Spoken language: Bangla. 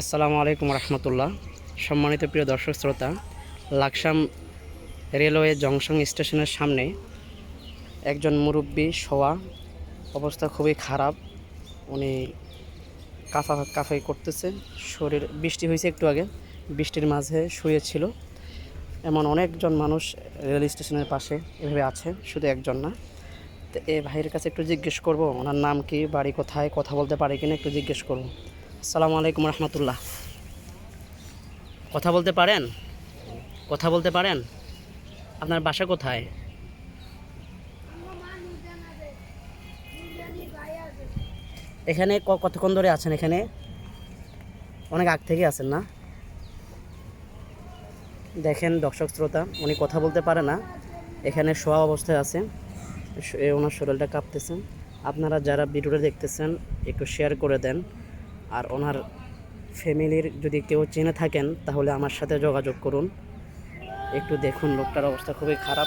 আসসালামু আলাইকুম রহমতুল্লাহ। সম্মানিত প্রিয় দর্শক শ্রোতা, লাকসাম রেলওয়ে জংশন স্টেশনের সামনে একজন মুরব্বী শোয়া, অবস্থা খুবই খারাপ। উনি কাফা, কাফাই করতেছে। শরীর, বৃষ্টি হয়েছে একটু আগে, বৃষ্টির মাঝে শুয়েছিল। এমন অনেকজন মানুষ রেল স্টেশনের পাশে এভাবে আছে, শুধু একজন না। তো এ ভাইয়ের কাছে একটু জিজ্ঞেস করব, ওনার নাম কি, বাড়ি কোথায়, কথা বলতে পারে কিনা একটু জিজ্ঞেস করব। আসসালামু আলাইকুম রহমতুল্লাহ। কথা বলতে পারেন? কথা বলতে পারেন? আপনার বাসা কোথায়? এখানে কতক্ষণ ধরে আছেন এখানে? অনেক আগ থেকে আছেন না? দেখেন দর্শক শ্রোতা, উনি কথা বলতে পারে না। এখানে শোয়া অবস্থায় আছে ওনার শরীরটা কাঁপতেছেন আপনারা যারা ভিডিওটা দেখতেছেন, একটু শেয়ার করে দেন। আর ওনার ফ্যামিলির যদি কেউ চেনে থাকেন, তাহলে আমার সাথে যোগাযোগ করুন। একটু দেখুন, লোকটার অবস্থা খুবই খারাপ।